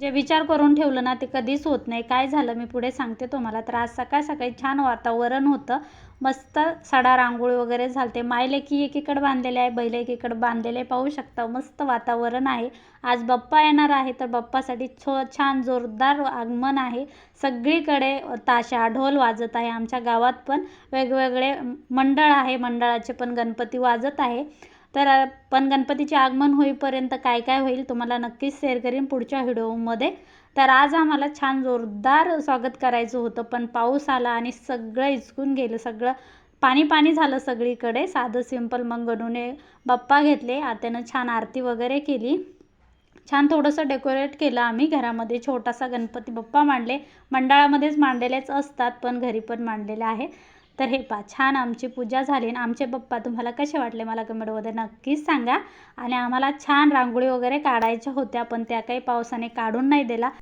जे विचार करून ठेवलं ना ते कधीच होत नाही. काय झालं? मी पुढे सांगते तुम्हाला. तर आज सकाळ सकाळी छान वातावरण होतं. मस्त सडा रांगोळी वगैरे झालते. मायले की एकीकडे बांधलेले आहे बैल एकीकडे बांधलेले पाहू शकता मस्त वातावरण आहे. आज बाप्पा येणार आहे तर बाप्पासाठी छो छान जोरदार आगमन आहे. सगळीकडे ताशा ढोल वाजत आहे आमच्या गावात पण. वेगवेगळे मंडळ आहे. मंडळाचे पण गणपती वाजत आहे. तर पण गणपतीचे आगमन होईपर्यंत काय काय होईल तुम्हाला नक्कीच शेअर करीन पुढच्या व्हिडिओमध्ये. तर आज आम्हाला छान जोरदार स्वागत करायचं होतं पण पाऊस आला आणि सगळं इचकून गेलं सगळं पाणी पाणी झालं सगळीकडे. साधं सिंपल मग गणूने बाप्पा घेतले आत्यानं छान आरती वगैरे केली. छान थोडंसं डेकोरेट केलं आम्ही घरामध्ये छोटासा गणपती बाप्पा मांडले. मंडळामध्येच मांडलेलेच असतात पण घरी पण मांडलेले आहे. तर हे पा छान आमची पूजा झाली आणि आमचे पप्पा तुम्हाला कसे वाटले मला कमेंटमध्ये नक्कीच सांगा. आणि आम्हाला छान रांगोळी वगैरे काढायच्या होत्या पण त्या काही पावसाने काढून नाही दिला.